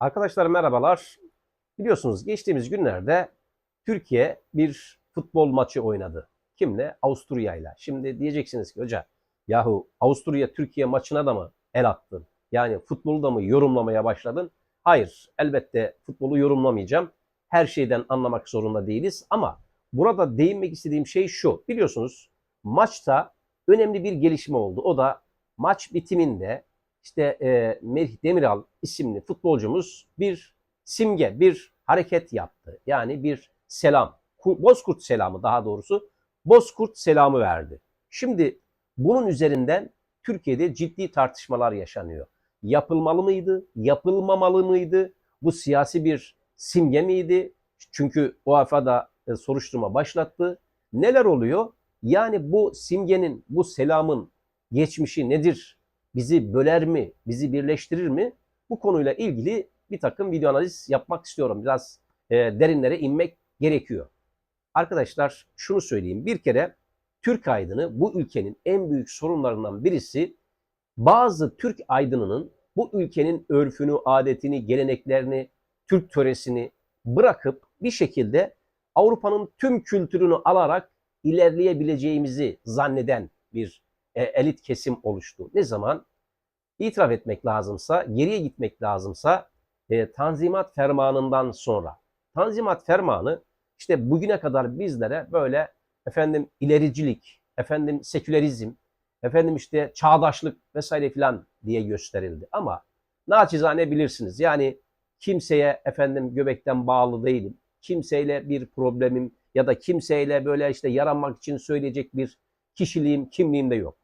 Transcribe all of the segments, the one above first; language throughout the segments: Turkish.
Arkadaşlar merhabalar. Biliyorsunuz geçtiğimiz günlerde Türkiye bir futbol maçı oynadı. Kimle? Avusturya'yla. Şimdi diyeceksiniz ki hoca yahu Avusturya Türkiye maçına da mı el attın? Yani futbolu da mı yorumlamaya başladın? Hayır, elbette futbolu yorumlamayacağım. Her şeyden anlamak zorunda değiliz ama burada değinmek istediğim şey şu. Biliyorsunuz maçta önemli bir gelişme oldu. O da maç bitiminde işte e, Melih Demiral isimli futbolcumuz bir simge, bir hareket yaptı. Yani bir selam, Ku- Bozkurt selamı daha doğrusu Bozkurt selamı verdi. Şimdi bunun üzerinden Türkiye'de ciddi tartışmalar yaşanıyor. Yapılmalı mıydı, yapılmamalı mıydı? Bu siyasi bir simge miydi? Çünkü UEFA da e, soruşturma başlattı. Neler oluyor? Yani bu simgenin, bu selamın geçmişi nedir? Bizi böler mi, bizi birleştirir mi? Bu konuyla ilgili bir takım video analiz yapmak istiyorum. Biraz e, derinlere inmek gerekiyor. Arkadaşlar şunu söyleyeyim. Bir kere Türk aydını bu ülkenin en büyük sorunlarından birisi bazı Türk aydınının bu ülkenin örfünü, adetini, geleneklerini, Türk töresini bırakıp bir şekilde Avrupa'nın tüm kültürünü alarak ilerleyebileceğimizi zanneden bir e, elit kesim oluştu. Ne zaman? İtiraf etmek lazımsa, geriye gitmek lazımsa e, Tanzimat Fermanı'ndan sonra. Tanzimat Fermanı işte bugüne kadar bizlere böyle efendim ilericilik, efendim sekülerizm, efendim işte çağdaşlık vesaire filan diye gösterildi. Ama naçizane bilirsiniz. Yani kimseye efendim göbekten bağlı değilim. Kimseyle bir problemim ya da kimseyle böyle işte yaranmak için söyleyecek bir kişiliğim, kimliğim de yok.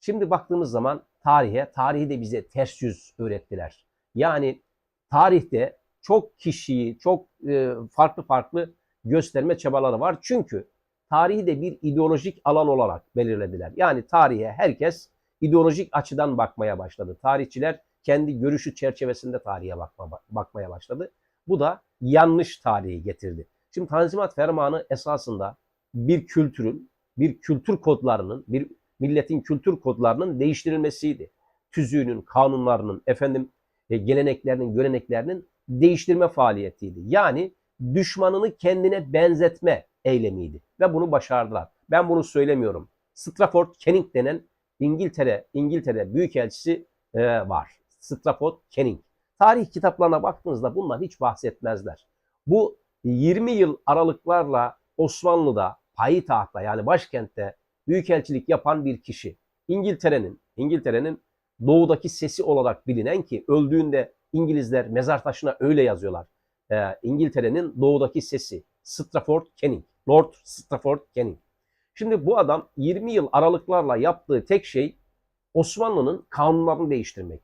Şimdi baktığımız zaman tarihe, tarihi de bize ters yüz öğrettiler. Yani tarihte çok kişiyi, çok e, farklı farklı gösterme çabaları var. Çünkü tarihi de bir ideolojik alan olarak belirlediler. Yani tarihe herkes ideolojik açıdan bakmaya başladı. Tarihçiler kendi görüşü çerçevesinde tarihe bakma, bakmaya başladı. Bu da yanlış tarihi getirdi. Şimdi Tanzimat Fermanı esasında bir kültürün, bir kültür kodlarının, bir milletin kültür kodlarının değiştirilmesiydi. Tüzüğünün, kanunlarının, efendim e, geleneklerinin, göreneklerinin değiştirme faaliyetiydi. Yani düşmanını kendine benzetme eylemiydi ve bunu başardılar. Ben bunu söylemiyorum. Strafford Canning denen İngiltere İngiltere büyükelçisi e, var. Strafford Canning. Tarih kitaplarına baktığınızda bundan hiç bahsetmezler. Bu 20 yıl aralıklarla Osmanlı'da, payitahtta yani başkentte büyükelçilik yapan bir kişi. İngiltere'nin İngiltere'nin doğudaki sesi olarak bilinen ki öldüğünde İngilizler mezar taşına öyle yazıyorlar. Ee, İngiltere'nin doğudaki sesi Strafford Canning. Lord Strafford Canning. Şimdi bu adam 20 yıl aralıklarla yaptığı tek şey Osmanlı'nın kanunlarını değiştirmek.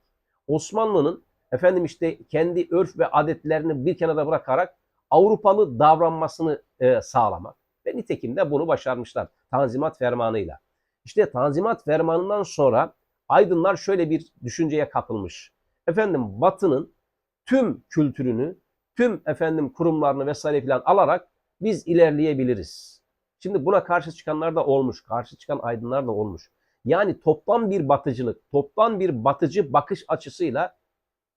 Osmanlı'nın efendim işte kendi örf ve adetlerini bir kenara bırakarak Avrupalı davranmasını e, sağlamak. Ve nitekim de bunu başarmışlar Tanzimat Fermanı'yla. İşte Tanzimat Fermanı'ndan sonra aydınlar şöyle bir düşünceye kapılmış. Efendim Batı'nın tüm kültürünü, tüm efendim kurumlarını vesaire filan alarak biz ilerleyebiliriz. Şimdi buna karşı çıkanlar da olmuş, karşı çıkan aydınlar da olmuş. Yani toplam bir batıcılık, toplam bir batıcı bakış açısıyla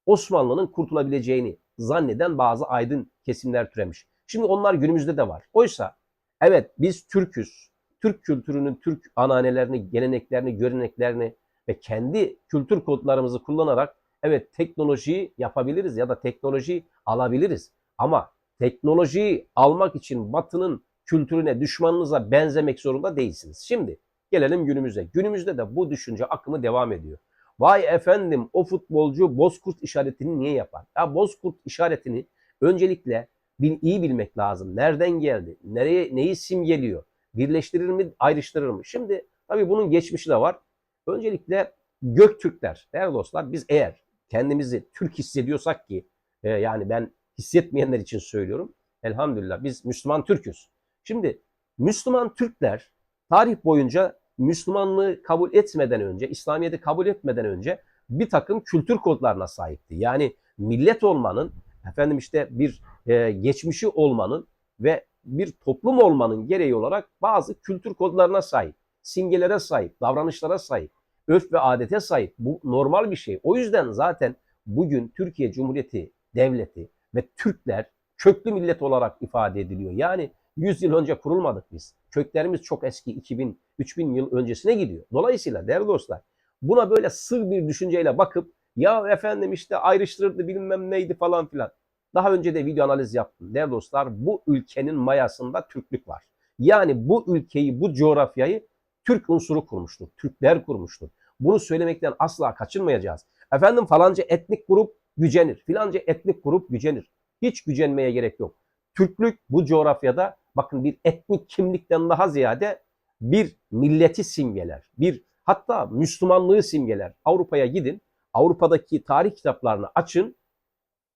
Osmanlı'nın kurtulabileceğini zanneden bazı aydın kesimler türemiş. Şimdi onlar günümüzde de var. Oysa evet biz Türk'üz. Türk kültürünün, Türk ananelerini, geleneklerini, göreneklerini ve kendi kültür kodlarımızı kullanarak evet teknolojiyi yapabiliriz ya da teknolojiyi alabiliriz. Ama teknolojiyi almak için Batı'nın kültürüne, düşmanınıza benzemek zorunda değilsiniz. Şimdi gelelim günümüze. Günümüzde de bu düşünce akımı devam ediyor. Vay efendim o futbolcu bozkurt işaretini niye yapar? Ya bozkurt işaretini öncelikle bil, iyi bilmek lazım. Nereden geldi? Nereye neyi simgeliyor? Birleştirir mi, ayrıştırır mı? Şimdi tabii bunun geçmişi de var. Öncelikle Göktürkler, değerli dostlar biz eğer kendimizi Türk hissediyorsak ki e, yani ben hissetmeyenler için söylüyorum. Elhamdülillah biz Müslüman Türk'üz. Şimdi Müslüman Türkler tarih boyunca Müslümanlığı kabul etmeden önce, İslamiyet'i kabul etmeden önce bir takım kültür kodlarına sahipti. Yani millet olmanın, efendim işte bir e, geçmişi olmanın ve bir toplum olmanın gereği olarak bazı kültür kodlarına sahip, simgelere sahip, davranışlara sahip, örf ve adete sahip. Bu normal bir şey. O yüzden zaten bugün Türkiye Cumhuriyeti devleti ve Türkler köklü millet olarak ifade ediliyor. Yani 100 yıl önce kurulmadık biz. Köklerimiz çok eski 2000 3000 yıl öncesine gidiyor. Dolayısıyla değerli dostlar buna böyle sığ bir düşünceyle bakıp ya efendim işte ayrıştırırdı bilmem neydi falan filan. Daha önce de video analiz yaptım. Değerli dostlar bu ülkenin mayasında Türklük var. Yani bu ülkeyi, bu coğrafyayı Türk unsuru kurmuştur. Türkler kurmuştur. Bunu söylemekten asla kaçınmayacağız. Efendim falanca etnik grup gücenir. Filanca etnik grup gücenir. Hiç gücenmeye gerek yok. Türklük bu coğrafyada bakın bir etnik kimlikten daha ziyade bir milleti simgeler. Bir hatta Müslümanlığı simgeler. Avrupa'ya gidin. Avrupa'daki tarih kitaplarını açın.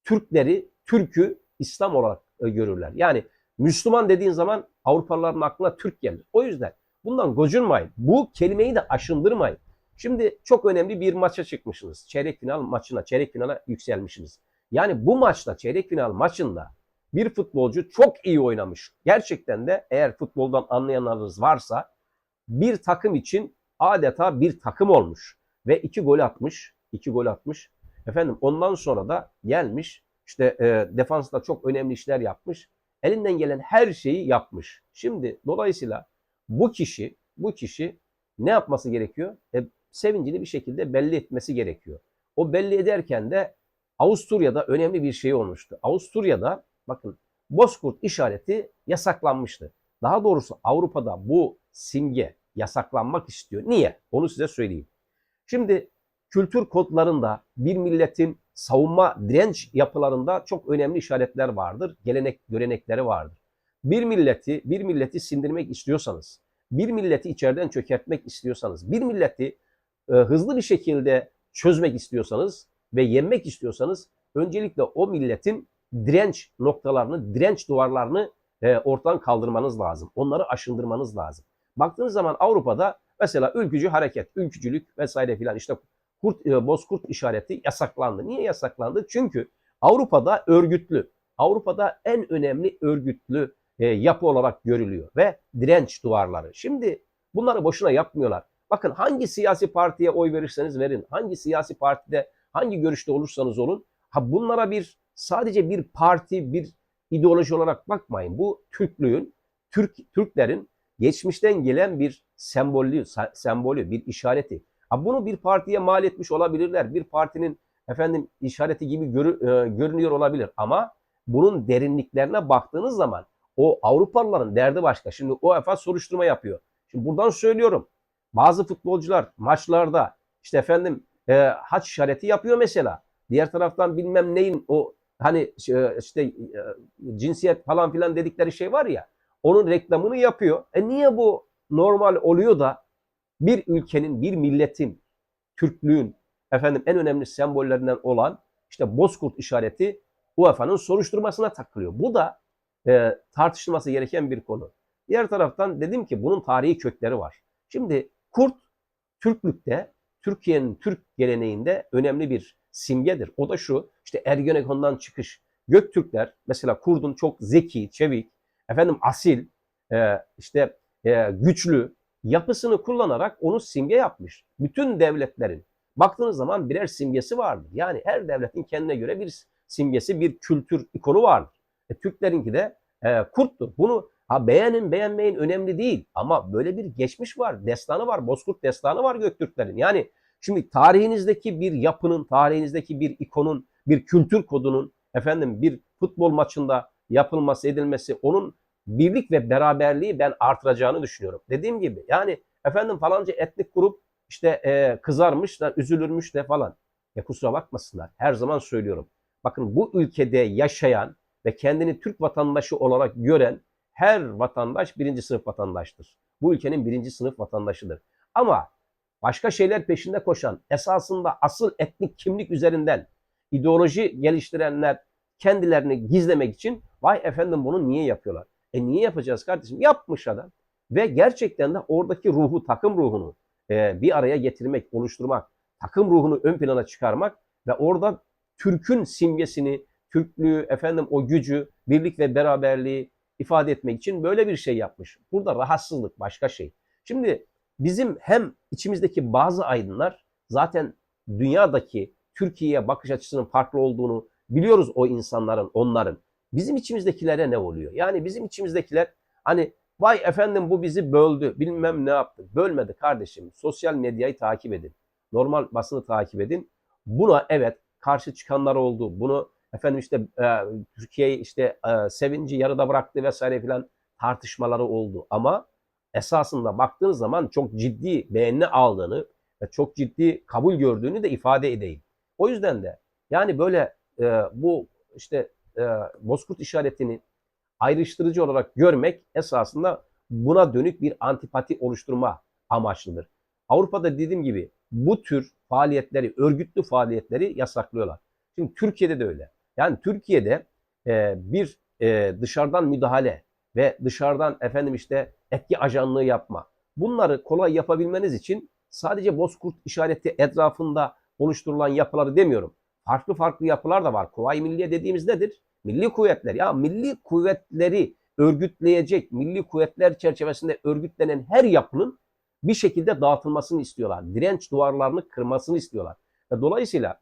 Türkleri, Türk'ü İslam olarak e, görürler. Yani Müslüman dediğin zaman Avrupalıların aklına Türk gelir. O yüzden bundan gocunmayın. Bu kelimeyi de aşındırmayın. Şimdi çok önemli bir maça çıkmışsınız. Çeyrek final maçına, çeyrek finale yükselmişsiniz. Yani bu maçta, çeyrek final maçında bir futbolcu çok iyi oynamış. Gerçekten de eğer futboldan anlayanlarınız varsa bir takım için adeta bir takım olmuş. Ve iki gol atmış. iki gol atmış. Efendim ondan sonra da gelmiş. İşte e, defansta çok önemli işler yapmış. Elinden gelen her şeyi yapmış. Şimdi dolayısıyla bu kişi bu kişi ne yapması gerekiyor? E, sevincini bir şekilde belli etmesi gerekiyor. O belli ederken de Avusturya'da önemli bir şey olmuştu. Avusturya'da bakın Bozkurt işareti yasaklanmıştı. Daha doğrusu Avrupa'da bu simge yasaklanmak istiyor. Niye? Onu size söyleyeyim. Şimdi kültür kodlarında bir milletin savunma direnç yapılarında çok önemli işaretler vardır. Gelenek, görenekleri vardır. Bir milleti, bir milleti sindirmek istiyorsanız, bir milleti içeriden çökertmek istiyorsanız, bir milleti e, hızlı bir şekilde çözmek istiyorsanız ve yenmek istiyorsanız öncelikle o milletin direnç noktalarını, direnç duvarlarını e, ortadan kaldırmanız lazım. Onları aşındırmanız lazım. Baktığınız zaman Avrupa'da mesela ülkücü hareket, ülkücülük vesaire filan işte kurt, e, bozkurt işareti yasaklandı. Niye yasaklandı? Çünkü Avrupa'da örgütlü, Avrupa'da en önemli örgütlü e, yapı olarak görülüyor ve direnç duvarları. Şimdi bunları boşuna yapmıyorlar. Bakın hangi siyasi partiye oy verirseniz verin, hangi siyasi partide hangi görüşte olursanız olun, ha bunlara bir sadece bir parti, bir ideoloji olarak bakmayın. Bu Türklüğün, Türk Türklerin geçmişten gelen bir sembolü, sembolü, bir işareti. Ha bunu bir partiye mal etmiş olabilirler. Bir partinin efendim işareti gibi görü, e, görünüyor olabilir ama bunun derinliklerine baktığınız zaman o Avrupalıların derdi başka. Şimdi UEFA soruşturma yapıyor. Şimdi buradan söylüyorum. Bazı futbolcular maçlarda işte efendim e, haç işareti yapıyor mesela. Diğer taraftan bilmem neyin o hani e, işte e, cinsiyet falan filan dedikleri şey var ya onun reklamını yapıyor. E niye bu normal oluyor da bir ülkenin, bir milletin, Türklüğün efendim en önemli sembollerinden olan işte Bozkurt işareti UEFA'nın soruşturmasına takılıyor. Bu da e, tartışılması gereken bir konu. Diğer taraftan dedim ki bunun tarihi kökleri var. Şimdi kurt Türklükte, Türkiye'nin Türk geleneğinde önemli bir simgedir. O da şu, işte Ergenekon'dan çıkış. Göktürkler mesela kurdun çok zeki, çevik, efendim asil, e, işte e, güçlü yapısını kullanarak onu simge yapmış. Bütün devletlerin baktığınız zaman birer simgesi vardır. Yani her devletin kendine göre bir simgesi, bir kültür ikonu vardır. E, Türklerinki de e, kurttur. Bunu ha beğenin beğenmeyin önemli değil ama böyle bir geçmiş var, destanı var, Bozkurt destanı var Göktürklerin. Yani şimdi tarihinizdeki bir yapının, tarihinizdeki bir ikonun, bir kültür kodunun efendim bir futbol maçında yapılması, edilmesi onun birlik ve beraberliği ben artıracağını düşünüyorum. Dediğim gibi yani efendim falanca etnik grup işte e, kızarmış da üzülürmüş de falan. Ya kusura bakmasınlar. Her zaman söylüyorum. Bakın bu ülkede yaşayan ve kendini Türk vatandaşı olarak gören her vatandaş birinci sınıf vatandaştır. Bu ülkenin birinci sınıf vatandaşıdır. Ama başka şeyler peşinde koşan, esasında asıl etnik kimlik üzerinden ideoloji geliştirenler kendilerini gizlemek için vay efendim bunu niye yapıyorlar? E niye yapacağız kardeşim? Yapmış adam. Ve gerçekten de oradaki ruhu, takım ruhunu e, bir araya getirmek, oluşturmak, takım ruhunu ön plana çıkarmak ve orada Türk'ün simgesini, Türklüğü, efendim o gücü, birlik ve beraberliği ifade etmek için böyle bir şey yapmış. Burada rahatsızlık başka şey. Şimdi bizim hem içimizdeki bazı aydınlar zaten dünyadaki Türkiye'ye bakış açısının farklı olduğunu biliyoruz o insanların, onların. Bizim içimizdekilere ne oluyor? Yani bizim içimizdekiler hani vay efendim bu bizi böldü, bilmem ne yaptı. Bölmedi kardeşim. Sosyal medyayı takip edin. Normal basını takip edin. Buna evet karşı çıkanlar oldu. Bunu efendim işte e, Türkiye'yi işte e, sevinci yarıda bıraktı vesaire filan tartışmaları oldu. Ama esasında baktığınız zaman çok ciddi beğeni aldığını ve çok ciddi kabul gördüğünü de ifade edeyim. O yüzden de yani böyle e, bu işte e, bozkurt işaretini ayrıştırıcı olarak görmek esasında buna dönük bir antipati oluşturma amaçlıdır. Avrupa'da dediğim gibi bu tür faaliyetleri, örgütlü faaliyetleri yasaklıyorlar. Şimdi Türkiye'de de öyle. Yani Türkiye'de e, bir e, dışarıdan müdahale ve dışarıdan efendim işte etki ajanlığı yapma. Bunları kolay yapabilmeniz için sadece bozkurt işareti etrafında oluşturulan yapıları demiyorum. Farklı farklı yapılar da var. Kuvayi Milliye dediğimiz nedir? Milli kuvvetler. Ya milli kuvvetleri örgütleyecek, milli kuvvetler çerçevesinde örgütlenen her yapının bir şekilde dağıtılmasını istiyorlar. Direnç duvarlarını kırmasını istiyorlar. Ve dolayısıyla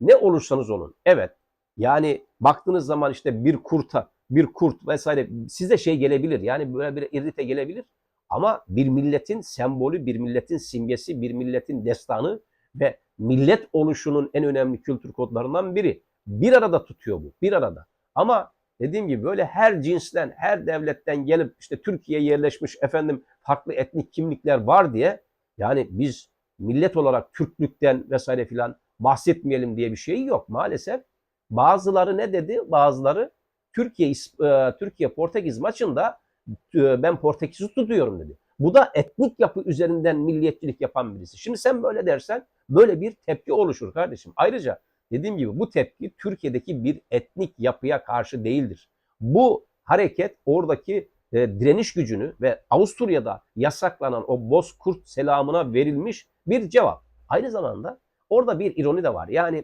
ne olursanız olun. Evet. Yani baktığınız zaman işte bir kurta, bir kurt vesaire size şey gelebilir. Yani böyle bir irrite gelebilir. Ama bir milletin sembolü, bir milletin simgesi, bir milletin destanı ve millet oluşunun en önemli kültür kodlarından biri. Bir arada tutuyor bu. Bir arada. Ama dediğim gibi böyle her cinsten, her devletten gelip işte Türkiye'ye yerleşmiş efendim farklı etnik kimlikler var diye yani biz millet olarak Türklükten vesaire filan bahsetmeyelim diye bir şey yok maalesef. Bazıları ne dedi? Bazıları Türkiye e, Türkiye Portekiz maçında e, ben Portekiz'i tutuyorum dedi. Bu da etnik yapı üzerinden milliyetçilik yapan birisi. Şimdi sen böyle dersen böyle bir tepki oluşur kardeşim. Ayrıca dediğim gibi bu tepki Türkiye'deki bir etnik yapıya karşı değildir. Bu hareket oradaki e, direniş gücünü ve Avusturya'da yasaklanan o Bozkurt selamına verilmiş bir cevap. Aynı zamanda orada bir ironi de var. Yani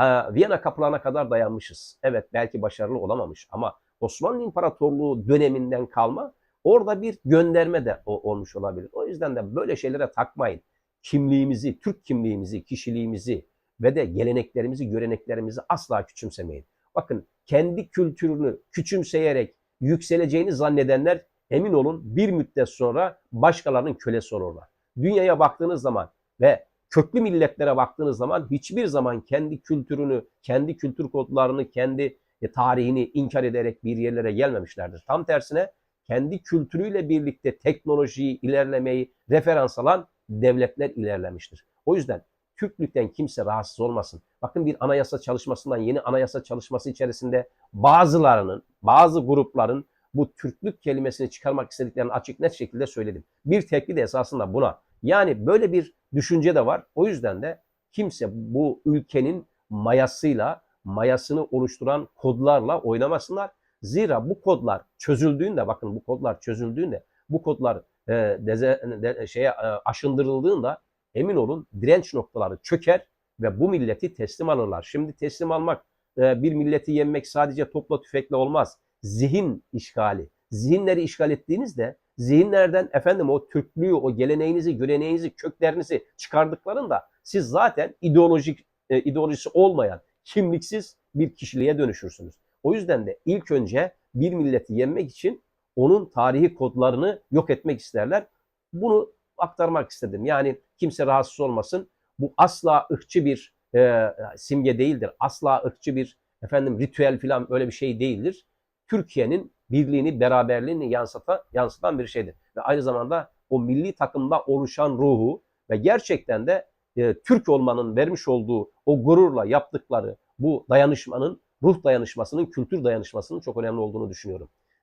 e, Viyana kapılarına kadar dayanmışız. Evet belki başarılı olamamış ama Osmanlı İmparatorluğu döneminden kalma orada bir gönderme de olmuş olabilir. O yüzden de böyle şeylere takmayın. Kimliğimizi, Türk kimliğimizi, kişiliğimizi ve de geleneklerimizi, göreneklerimizi asla küçümsemeyin. Bakın kendi kültürünü küçümseyerek yükseleceğini zannedenler emin olun bir müddet sonra başkalarının kölesi olurlar. Dünyaya baktığınız zaman ve köklü milletlere baktığınız zaman hiçbir zaman kendi kültürünü, kendi kültür kodlarını, kendi e, tarihini inkar ederek bir yerlere gelmemişlerdir. Tam tersine kendi kültürüyle birlikte teknolojiyi, ilerlemeyi referans alan devletler ilerlemiştir. O yüzden Türklükten kimse rahatsız olmasın. Bakın bir anayasa çalışmasından yeni anayasa çalışması içerisinde bazılarının, bazı grupların bu Türklük kelimesini çıkarmak istediklerini açık net şekilde söyledim. Bir tepki de esasında buna. Yani böyle bir düşünce de var. O yüzden de kimse bu ülkenin mayasıyla, mayasını oluşturan kodlarla oynamasınlar. Zira bu kodlar çözüldüğünde, bakın bu kodlar çözüldüğünde, bu kodlar e, deze, de, şeye e, aşındırıldığında emin olun direnç noktaları çöker ve bu milleti teslim alırlar. Şimdi teslim almak, e, bir milleti yenmek sadece topla tüfekle olmaz. Zihin işgali. Zihinleri işgal ettiğinizde zihinlerden efendim o Türklüğü, o geleneğinizi, göreneğinizi, köklerinizi çıkardıklarında siz zaten ideolojik e, ideolojisi olmayan, kimliksiz bir kişiliğe dönüşürsünüz. O yüzden de ilk önce bir milleti yenmek için onun tarihi kodlarını yok etmek isterler. Bunu aktarmak istedim. Yani kimse rahatsız olmasın. Bu asla ırkçı bir e, simge değildir. Asla ırkçı bir efendim ritüel falan öyle bir şey değildir. Türkiye'nin birliğini, beraberliğini yansıtan, yansıtan bir şeydir. Ve aynı zamanda o milli takımda oluşan ruhu ve gerçekten de e, Türk olmanın vermiş olduğu o gururla yaptıkları bu dayanışmanın, ruh dayanışmasının, kültür dayanışmasının çok önemli olduğunu düşünüyorum.